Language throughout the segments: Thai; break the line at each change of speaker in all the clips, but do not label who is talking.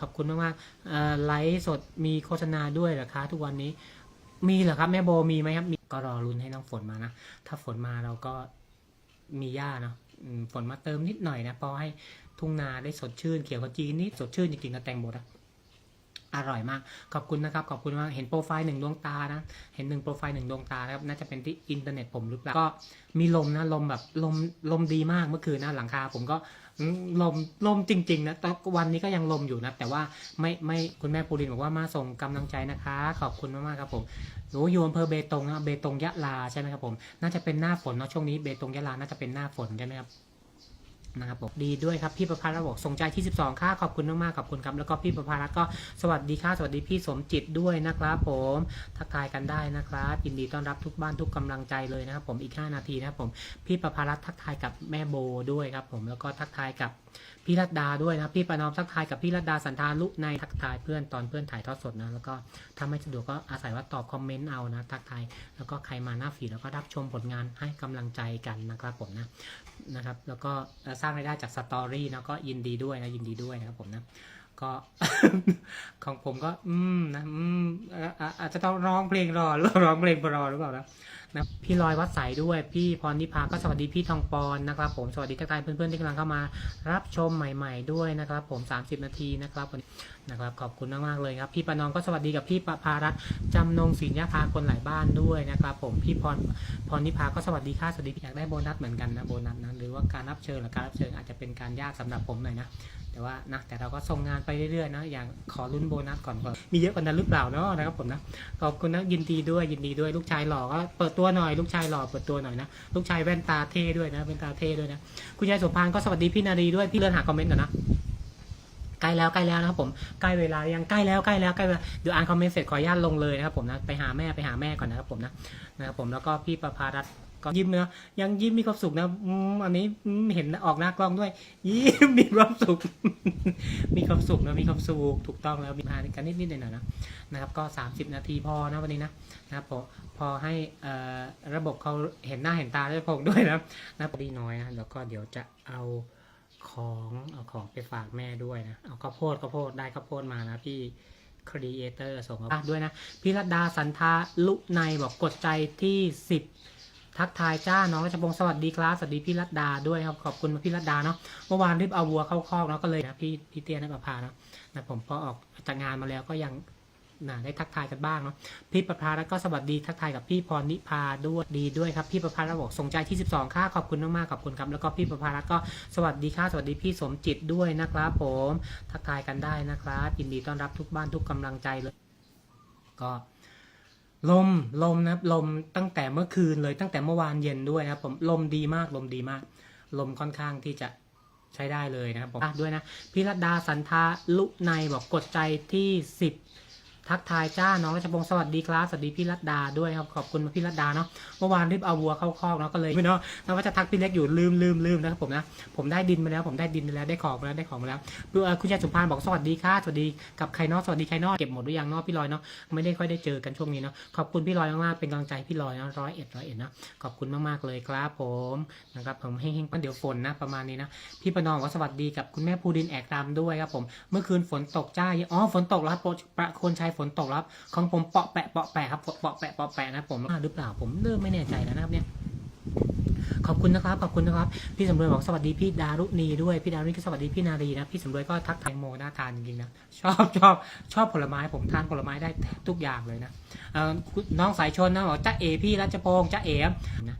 ขอบคุณมากๆไลฟ์สดมีโฆษณาด้วยเหรอคะ ทุกวันนี้มีเหรอครับ แม่โบมีไหมครับมีก็รอรุนให้น้องฝนมานะ ถ้าฝนมาเราก็มีหญ้าเนาะฝนมาเติมนิดหน่อยนะพอให้ทุ่งนาได้สดชื่นเขียวขจีนิดสดชื่นจริงๆนะแตงโมนะอร่อยมาก ขอบคุณนะครับ ขอบคุณมาก เห็นโปรไฟล์หนึ่งดวงตานะ เห็นหนึ่งโปรไฟล์หนึ่งดวงตานะครับ น่าจะเป็นที่อินเทอร์เน็ตผมหรือเปล่า ก็มีลมนะ ลมแบบลมลมดีมากเมื่อคืนนะ หลังคาผมก็ ลมลมจริง ๆ นะแต่วันนี้ก็ยังลมอยู่นะ แต่ว่าไม่ไม่คุณแม่ปูรินบอกว่ามาส่งกำลังใจนะคะ ขอบคุณมากๆครับผมหนูอยู่อำเภอเบตงนะเบตงยะลาใช่ไหมครับผม น่าจะเป็นหน้าฝนเนาะช่วงนี้เบตงยะลาน่าจะเป็นหน้าฝนใช่ไหมครับ นะครับผมดีด้วยครับพี่ประภารัตบอกส่งใจที่ 12 ค่าขอบคุณมากๆขอบคุณครับแล้วก็พี่ประภารัตก็สวัสดีค่ะสวัสดีพี่สมจิตด้วยนะครับ ผมทักทายกันได้นะครับยินดีต้อนรับทุกบ้านทุกกำลังใจเลยนะครับ ผมอีก 5 นาทีนะครับผมพี่ประภารัตทักทายกับแม่โบด้วยครับ ผมแล้วก็ทักทายกับพี่รัตดาด้วยนะพี่ประนอมทักทายกับพี่รัตดาสันทาลุในทักทายเพื่อนตอนเพื่อนถ่ายทอดสดนะแล้วก็ถ้าไม่สะดวกก็อาศัยว่าตอบคอมเมนต์เอานะทักทายแล้วก็ใครมาหน้าฝีแล้วก็รับชมผลงานให้กำลังใจกันนะครับผมนะนะครับ แล้วก็เอ่อสร้างรายได้จากสตอรี่นะก็ยินดีด้วยนะยินดีด้วยนะครับผมนะก็ของผมก็ อืมนะอืมอะอะอาจจะต้องร้องเพลงรอหรือร้องเพลงรอหรือเปล่านะนะพี่ลอยวัดใสด้วย พี่พรนิพาก็สวัสดีพี่ทองปอนนะครับผมสวัสดีทักทายเพื่อนๆที่กำลังเข้ามารับชมใหม่ๆด้วยนะครับ ผม 30 นาทีนะครับนะครับขอบคุณมากๆเลยครับ พี่ปานองก็สวัสดีกับพี่ประภารัตน์จำนงศิลยาพาคนหลายบ้านด้วยนะครับ ผมพี่พรพรนิพาก็สวัสดีค่ะสวัสดีอยากได้โบนัสเหมือนกันนะโบนัสนะหรือว่าการรับเชิญหรือการรับเชิญอาจจะเป็นการยากสำหรับผมหน่อยนะแต่ว่านะแต่เราก็ส่งงานไปเรื่อยๆนะอย่างขอลุ้นโบนัสก่อนก่อนมีเยอะกว่านั้นหรือเปล่าเนาะนะครับผมนะขอบคุณนะยินดีด้วยยินดีด้วยลูกชายหล่อก็เปิดตัวหน่อย ลูกชายหล่อเปิดตัวหน่อยนะ ลูกชายแว่นตาเท่ด้วยนะแว่นตาเท่ด้วยนะ คุณยายสมพานก็สวัสดีพี่นารีด้วย พี่เลื่อนหาคอมเมนต์ก่อนนะใกล้แล้วใกล้แล้วนะครับผมใกล้เวลายังใกล้แล้วใกล้แล้วใกล้เวลาเดี๋ยวอ่านคอมเมนต์เสร็จขออนุญาตลงเลยนะครับผมนะไปหาแม่ไปหาแม่ก่อนนะครับผมนะนะครับผมแล้วก็พี่ประภารัตน ก็ยิ้มนะยังยิ้มมีความสุขนะอืมอันนี้อืมเห็นออกหน้ากล้องด้วย ยิ้มมีความสุข มีความสุขนะมีความสุขถูกต้องแล้วมีพากันนิดนิดหน่อยๆนะนะครับ ก็ 30 นาทีพอนะวันนี้นะนะครับพอพอให้ระบบเขาเห็นหน้าเห็นตาได้พงด้วยนะนะดีน้อยนะแล้วก็เดี๋ยวจะเอาของเอาของไปฝากแม่ด้วยนะเอาข้าวโพดข้าวโพดได้ข้าวโพดมานะพี่ครีเอเตอร์ส่งมาด้วยนะพี่รัตดาสันทาลุในบอกกดใจที่ 10 ทักทายจ้าน้องรัชพงศ์สวัสดีครับสวัสดีพี่รัตดาด้วยครับขอบคุณพี่รัตดาเนาะเมื่อวานรีบเอาวัวเข้าคอกเนาะก็เลยนะพี่พี่เตี้ยนะประพาเนาะนะผมพอออกจากงานมาแล้วก็ยังนะได้ทักทายกันบ้างเนาะพี่ประภาแล้วก็สวัสดีทักทายกับพี่พรนิพาด้วยดีด้วยครับพี่ประภาแล้วบอกสงใจที่12ค่าขอบคุณมากๆขอบคุณครับแล้วก็พี่ประภาแล้วก็สวัสดีค่ะสวัสดีพี่สมจิตด้วยนะครับผมทักทายกันได้นะครับยินดีต้อนรับทุกบ้านทุกกำลังใจเลย ก็ ลมลมนะครับลมตั้งแต่เมื่อคืนเลยตั้งแต่เมื่อวานเย็นด้วยนะครับผมลมดีมากลมดีมาก ลมค่อนข้างที่จะใช้ได้เลยนะครับผมด้วยนะพิรดาสันทาลุในบอกกดใจที่สิบ ทักทายจ้าน้องรัชพงศ์สวัสดีครับสวัสดีพี่รัตดาด้วยครับขอบคุณพี่รัตดาเนาะเมื่อวานรีบเอาวัวเข้าคอกเนาะก็เลยไม่เนาะแล้วว่าจะทักพี่เล็กอยู่ลืมลืมลืมนะครับผมนะผมได้ดินมาแล้วผมได้ดินมาแล้วได้ของมาแล้วได้ของมาแล้วดูเอ่อคุณยายสุพานบอกสวัสดีค่ะสวัสดีกับใครเนาะสวัสดีใครเนาะเก็บหมดหรือยังเนาะพี่ลอยเนาะไม่ได้ค่อยได้เจอกันช่วงนี้เนาะขอบคุณพี่ลอยมากๆเป็นกำลังใจพี่ลอยเนาะร้อยเอ็ดร้อยเอ็ดนะขอบคุณมากๆเลยครับผมนะครับผมเฮงๆกันเดี๋ยวฝนนะประมาณนี้นะพี่ประนอมก็สวัสดีกับคุณแม่ภูดินแอกรามด้วยครับผมเมื่อคืนฝนตกจ้าอ๋อฝนตกแล้วครับประคนชัยฝนตกแล้วครับของผมเปาะแปะเปาะแปะครับเปาะแปะเปาะแปะนะผมหรือเปล่าผมเริ่มไม่แน่ใจแล้วนะครับเนี่ย ขอบคุณนะครับ ขอบคุณนะครับ พี่สำรวยบอกสวัสดีพี่ดารุณีด้วย พี่ดารุณีก็สวัสดีพี่นารีนะ พี่สำรวยก็ทักทายโมน่าทานจริงๆนะ ชอบชอบชอบผลไม้ ผมทานผลไม้ได้ทุกอย่างเลยนะน้องสายชนนะบอกจ้าเอพี่รัชพงษ์จ้าเอนะ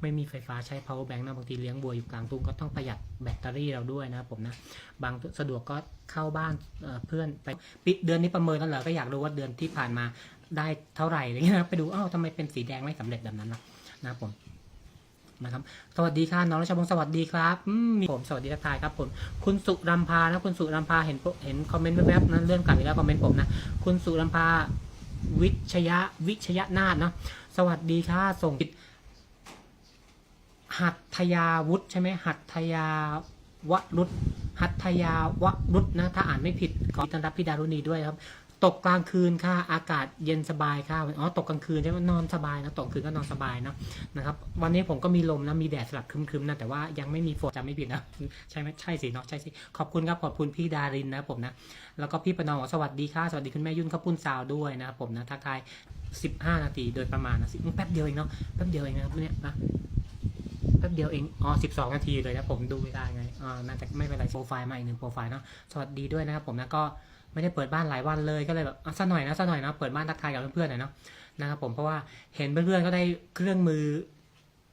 ไม่มีไฟฟ้าใช้ power bank นะบางทีเลี้ยงบัวอยู่กลางทุ่งก็ต้องประหยัดแบตเตอรี่เราด้วยนะครับผมนะบางสะดวกก็เข้าบ้านเพื่อนไปปิดเดือนนี้ประเมินแล้วเหรอก็อยากรู้ว่าเดือนที่ผ่านมาได้เท่าไหร่อะไรเงี้ยนะไปดูอ้าวทำไมเป็นสีแดงไม่สำเร็จแบบนั้นล่ะนะผม นะครับ สวัสดีค่ะน้องรัชบงศ์สวัสดีครับมีผมสวัสดีทักทายครับผมคุณสุรัมพานะคุณสุรัมพาเห็นเห็นคอมเมนต์แวบๆนั้นเลื่อนกลับไปแล้วคอมเมนต์ผมนะคุณสุรัมพาวิชยะวิชยะนาถเนาะสวัสดีค่ะส่งหัตถยาวุฒิใช่ไหมหัตถยาวรุษหัตถยาวรุษนะถ้าอ่านไม่ผิดขอต้อนรับพี่ดารุณีด้วยครับ ตกกลางคืนค่ะอากาศเย็นสบายค่ะอ๋อตกกลางคืนใช่ไหมนอนสบายนะตกคืนก็นอนสบายนะนะครับวันนี้ผมก็มีลมนะมีแดดสลับครึมๆนะแต่ว่ายังไม่มีฝนจำไม่ผิดนะใช่ไหมใช่สิเนาะใช่สิขอบคุณครับขอบคุณพี่ดารินนะผมนะแล้วก็พี่ประนอมสวัสดีค่ะสวัสดีคุณแม่ยุ่นข้าวปุ้นซาวด้วยนะครับผมนะทักทาย15 นาทีโดยประมาณนะสิแป๊บเดียวเองเนาะแป๊บเดียวเองนะครับเนี่ยนะแป๊บเดียวเอง อ๋อ12นาทีเลยนะผมดูไม่ได้ไง อ่า น่าจะไม่เป็นไร โปรไฟล์มาอีกหนึ่งโปรไฟล์เนาะ สวัสดีด้วยนะครับผมนะก็ ไม่ได้เปิดบ้านหลายวันเลยก็เลยแบบอะสักหน่อยนะสักหน่อยนะเปิดบ้านทักทายกับเพื่อนๆหน่อยเนาะนะครับผมเพราะว่าเห็นเพื่อนๆก็ได้เครื่องมือ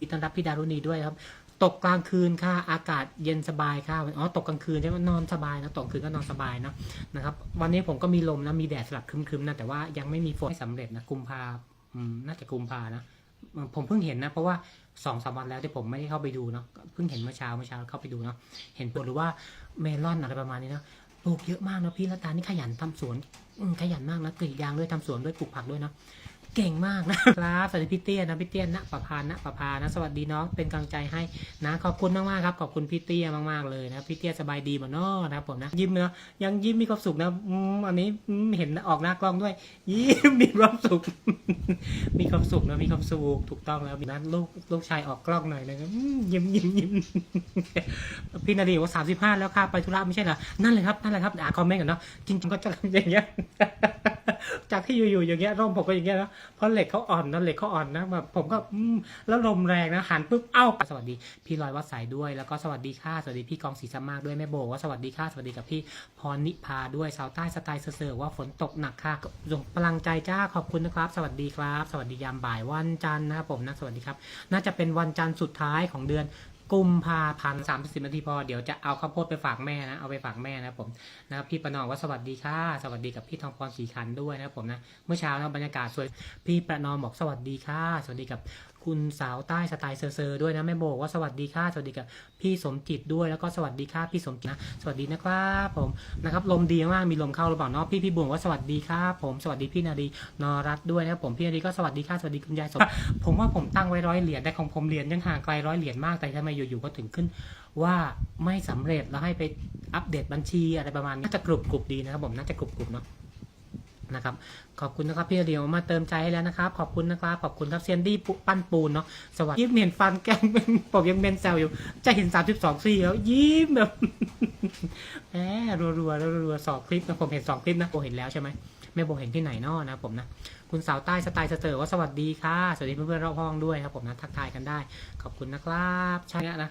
อีต้อนรับพี่ดารุณีด้วยครับ ตกกลางคืนค่ะ อากาศเย็นสบายค่ะอ๋อตกกลางคืนใช่ไหมนอนสบายนะตกกลางคืนก็นอนสบายนะนะครับวันนี้ผมก็มีลมนะมีแดดสลับครึมๆนะแต่ว่ายังไม่มีฝนไม่สำเร็จนะกุมภาอืมน่าจะกุมภานะผมเพิ่งเห็นนะ เพราะว่าสองสามวันแล้วที่ผมไม่ได้เข้าไปดูเนาะเพิ่งเห็นเมื่อเช้าเมื่อเช้าเข้าไปดูเนาะเห็นปลหรือว่าเมลอนอะไรประมาณนี้เนาะ ปลูกเยอะมากนะพี่ละตานี่ขยันทำสวนขยันมากนะกรีดยางด้วยทำสวนด้วยปลูกผักด้วยนะ เก่งมากนะครับสวัสดีพี่เตี้ยนะพี่เตี้ยณประพาณประพานะสวัสดีน้องเป็นกำลังใจให้นะขอบคุณมากมากๆครับขอบคุณพี่เตี้ยมากๆเลยนะพี่เตี้ยสบายดีบ่เนอนะครับผมนะยิ้มเนาะยังยิ้มมีความสุขนะอืมอันนี้อืมเห็นออกหน้ากล้องด้วย ยิ้มมีความสุข มีความสุขนะมีความสุขถูกต้องแล้วนะลูกลูกชายออกกล้องหน่อยนะครับยิ้มยิ้มยิ้มพี่นาดีว่าสามสิบห้าแล้วค่ะไปธุระไม่ใช่เหรอนั่นเลยครับนั่นแหละครับอ่านคอมเมนต์กันเนาะจริงๆก็จะอย่างเงี้ย จากที่อยู่ๆอย่างเงี้ยร่มผมก็อย่างเงี้ยนะเพราะเหล็กเขาอ่อนนะเหล็กเขาอ่อนนะแบบผมก็อืมแล้วลมแรงนะหันปุ๊บเอ้าสวัสดีพี่ลอยวัดสายด้วยแล้วก็สวัสดีค่ะสวัสดีพี่กองศรีสมากด้วยแม่โบว่าสวัสดีค่ะสวัสดีกับพี่พรนิพาด้วยชาวใต้สไตล์เสือว่าฝนตกหนักค่ะส่งพลังใจจ้าขอบคุณนะครับ สวัสดีครับ สวัสดียามบ่ายวันจันทร์นะครับผมนะสวัสดีครับ น่าจะเป็นวันจันทร์สุดท้ายของเดือน กุมภาพันธ์สามสิบนาทีพอ เดี๋ยวจะเอาข้าวโพดไปฝากแม่นะ เอาไปฝากแม่นะผมนะครับพี่ประนอมว่าสวัสดีค่ะ สวัสดีกับพี่ทองพรสีขันด้วยนะผมนะ เมื่อเช้านะบรรยากาศสวย พี่ประนอมบอกสวัสดีค่ะ สวัสดีกับ คุณสาวใต้สไตล์เซอร์ๆด้วยนะแม่โบว่าสวัสดีค่ะสวัสดีกับพี่สมจิตด้วยแล้วก็สวัสดีค่ะพี่สมจิตนะสวัสดีนะครับผมนะครับลมดีมากมีลมเข้าหรือเปล่าเนาะพี่พี่บุ๋มว่าสวัสดีครับผมสวัสดีพี่นาดีนอรัตด้วยนะครับผมพี่นาดีก็สวัสดีค่ะสวัสดีคุณยายสมผมว่าผมตั้งไว้ร้อยเหรียญแต่ของผมเหรียญยังห่างไกลร้อยเหรียญมากแต่ทำไมอยู่ๆก็ถึงขึ้นว่าไม่สำเร็จแล้วให้ไปอัปเดตบัญชีอะไรประมาณนี้น่าจะกรุบกรุบดีนะครับผมน่าจะกรุบกรุบเนาะ นะครับขอบคุณนะครับพี่เดียวมาเติมใจให้แล้วนะครับ ขอบคุณนะครับขอบคุณครับเซียนดี้ปั้นปูนเนาะสวัสดียิ้มเห็นฟันแก้มผมยังเมนแซวอยู่ จะเห็น 32ซี่แล้วยิ้มแบบแหมรัวๆรัวๆสองคลิปนะผมเห็นสองคลิปนะโบเห็นแล้วใช่ไหมไม่โบเห็นที่ไหนนอนะผมนะคุณสาวใต้สไตล์สเตอร์ว่าสวัสดีค่ะสวัสดีเพื่อนๆรอบห้องด้วยครับผมนะทักทายกันได้ ขอบคุณนะครับใช่นะ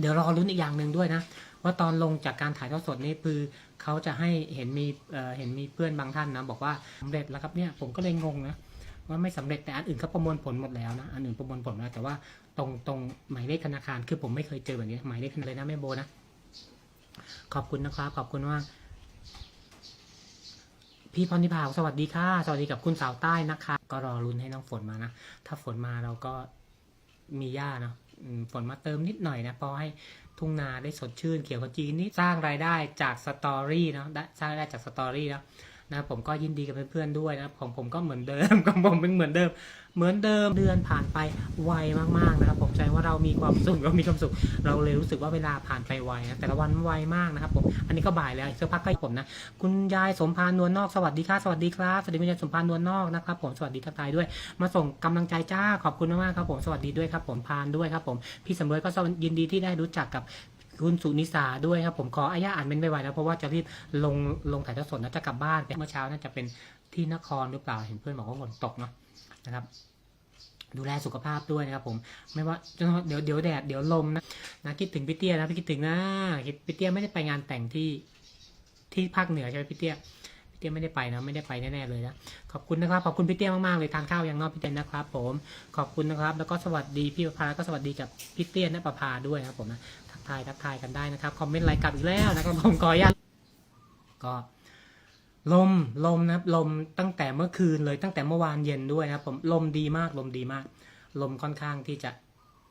เดี๋ยวรอลุ้นอีกอย่างหนึ่งด้วยนะ ว่าตอนลงจากการถ่ายทอดสดนี่คือเขาจะให้เห็นมีเเห็นมีเพื่อนบางท่านนะบอกว่าสำเร็จแล้วครับเนี่ยผมก็เลยงงนะว่าไม่สำเร็จแต่อันอื่นเขาประมวลผลหมดแล้วนะอันอื่นประมวลผลแล้วแต่ว่าตรงตรงหมายเลขธนาคารคือผมไม่เคยเจอแบบนี้หมายเลขเลยนะแม่โบนะขอบคุณนะครับ ขอบคุณว่า พี่พรนิพาสวัสดีค่ะ สวัสดีกับคุณสาวใต้นะคะ ก็รอลุ้นให้น้องฝนมานะ ถ้าฝนมาเราก็มีหญ้าเนาะ ฝนมาเติมนิดหน่อยนะพอให้ทุ่งนาได้สดชื่นเขียวขจีนี่สร้างรายได้จากสตอรี่เนาะสร้างรายได้จากสตอรี่เนาะ นะผมก็ยินดีกับเพื่อนๆด้วยนะของผมก็เหมือนเดิมของผมเป็นเหมือนเดิม เหมือนเดิมเดือนผ่านไปไวมากๆนะครับ ผมใจว่าเรามีความสุขเรามีความสุข เราเลยรู้สึกว่าเวลาผ่านไปไวนะแต่ละวันไวมากนะครับผมอันนี้ก็บ่ายแล้วอีกสักพักก็ผมนะคุณยายสมพานนวลนอกสวัสดีค่ะสวัสดีครับสวัสดีคุณยายสมพานนวลนอกนะครับ ผมสวัสดีทักทายด้วย มาส่งกำลังใจจ้าขอบคุณมากๆครับผมสวัสดีด้วยครับผมพานด้วยครับผมพี่สำรวยก็ยินดีที่ได้รู้จักกับ คุณสุนิสาด้วยครับผมขออนุญาตอ่านเป็นไม่ไวแล้วเพราะว่าจะรีบลงลงถ่ายทอดสดนะจะกลับบ้านเมื่อเช้าน่าจะเป็นที่นครหรือเปล่าเห็นเพื่อนบอกว่าฝนตกเนาะนะครับ ดูแลสุขภาพด้วยนะครับผมไม่ว่าเดี๋ยวเดี๋ยวแดดเดี๋ยวลมนะนะคิดถึงพี่เตี้ยนะพี่คิดถึงนะพี่เตี้ยไม่ได้ไปงานแต่งที่ที่ภาคเหนือใช่ไหมพี่เตี้ย เตี้ยไม่ได้ไปนะไม่ได้ไปแน่ๆเลยนะขอบคุณนะครับขอบคุณพี่เตี้ยมากๆเลยทานข้าวยังนอกพี่เตี้ยนะครับ ผมขอบคุณนะครับ แล้วก็สวัสดีพี่ประภาก็สวัสดีกับพี่เตี้ยนประภาด้วยนะครับผมนะทักทายทักทายกันได้นะครับคอมเมนต์ไลค์กลับอีกแล้วนะครับผมขออนุญาตก็ลมลมนะครับลมตั้งแต่เมื่อคืนเลยตั้งแต่เมื่อวานเย็นด้วยนะครับผมลมดีมากลมดีมาก ลมค่อนข้างที่จะ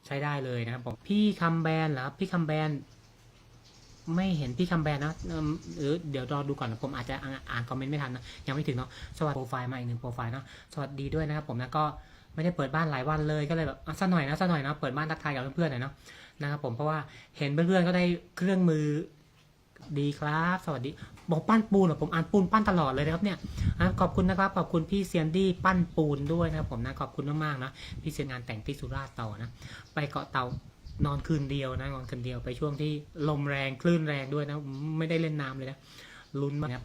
ใช้ได้เลยนะครับผมพี่คำแบนเหรอพี่คำแบน ไม่เห็นพี่คำแบร์นะหรือเดี๋ยวรอดูก่อนนะผมอาจจะอ่านคอมเมนต์ไม่ทันนะยังไม่ถึงเนาะสวัสดีโปรไฟล์มาอีกหนึ่งโปรไฟล์เนาะสวัสดีด้วยนะครับผมนะก็ไม่ได้เปิดบ้านหลายวันเลยก็เลยแบบสักหน่อยนะสักหน่อยนะเปิดบ้านทักทายกับเพื่อนๆหน่อยเนาะนะครับผมเพราะว่าเห็นเพื่อนๆก็ได้เครื่องมือดีครับ สวัสดีบอกปั้นปูนเหรอผมอ่านปูนปั้นตลอดเลยนะครับเนี่ยขอบคุณนะครับขอบคุณพี่เซียนดี้ปั้นปูนด้วยนะครับผมนะขอบคุณมากๆนะพี่เซียนงานแต่งที่สุราษฎร์ต่อนะไปเกาะเตา นอนคืนเดียวนะนอนคืนเดียวไปช่วงที่ลมแรงคลื่นแรงด้วยนะ ไม่ได้เล่นน้ำเลยนะลุ้นมากครับ